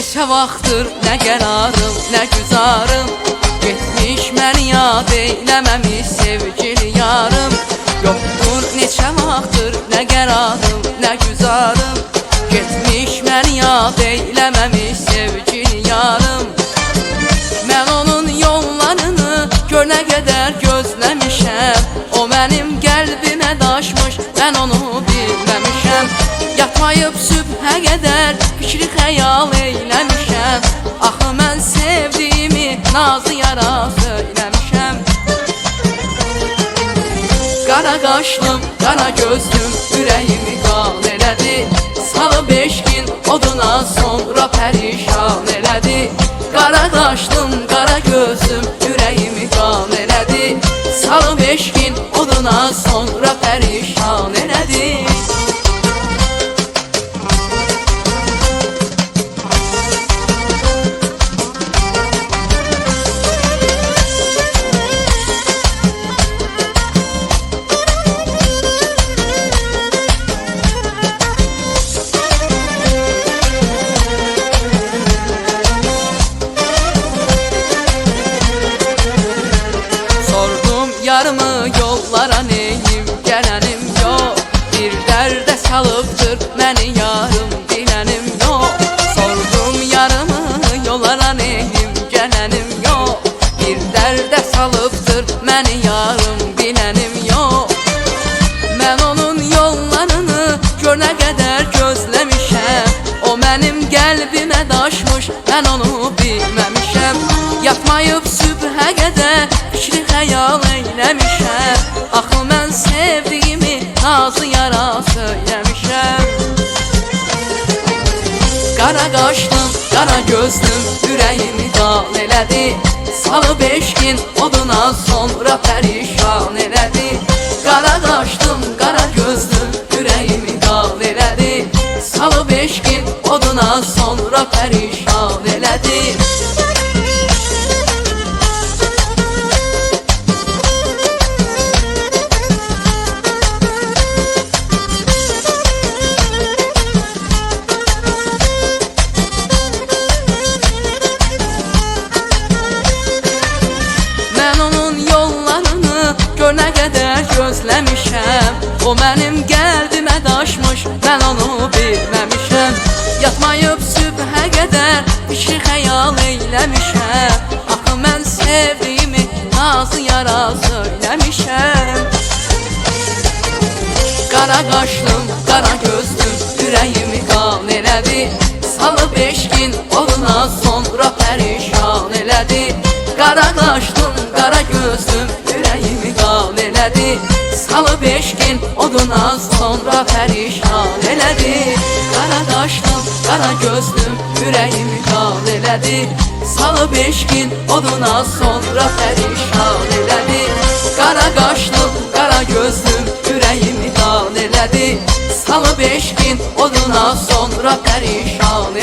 Neçə vaxtdır nə qərarım, nə güzarım. Getmiş məni yad eyləməmiş sevgili yarım. Yoxdur neçə vaxtdır nə qərarım, nə güzarım. Getmiş məni yad eyləməmiş sevgili yarım. Mən onun yollarını gör nə qədər gözləmişəm. O mənim qəlbimə daşmış, mən onu Yatmayıb sübhə qədər fikri xəyal eyləmişəm. Axı mən sevdiyimi nazı yara söyləmişəm. Qara qaşlım, qara gözlüm ürəyimi qal elədi. Salı beş gün oduna sonra pərişan elədi. Qara qaşlım, qara gözlüm ürəyimi qal elədi. Salı beş gün oduna sonra Sordum yarımı yollara neyim? Gelenim yok. Bir derde salıptır beni yarım bilenim yok. Sordum yarımı yollara neyim? Gelenim yok. Bir derde salıptır beni yarım bilenim yok. Mən onun yollarını gör nə qədər gözləmişəm O mənim qəlbimə daşmış, mən onu bilməmişəm Yatmayıb sübhə qədər fikri xəyal eyləmişəm Axı mən sevdiyimi nazı yara söyləmişəm Qara qaşlım, qara gözlüm ürəyimi qal elədi. Salı beş gün oduna sonra pərişan elədi. Qara qaşlım, qara gözlüm ürəyimi qal elədi. Salı beş gün oduna sonra pərişan O mənim qəlbimə daşmış, mən onu bilməmişəm Yatmayıb sübhə qədər fikri xəyal eyləmişəm. Axı mən sevdiyimi nazı yara söyləmişəm. Qara qaşlım, qara gözlüm ürəyimi qan elədi. Salı beş gün oduna sonra pərişan elədi. Qara qaşlım, qara gözlüm ürəyimi qan elədi. Salı beş oduna sonra pərişan elədi Qara qaşlım, qara gözlüm ürəyimi qan elədi Salı beş gün oduna sonra pərişan elədi Qara qaşlım, qara gözlüm ürəyimi qan elədi Salı beş gün oduna sonra pərişan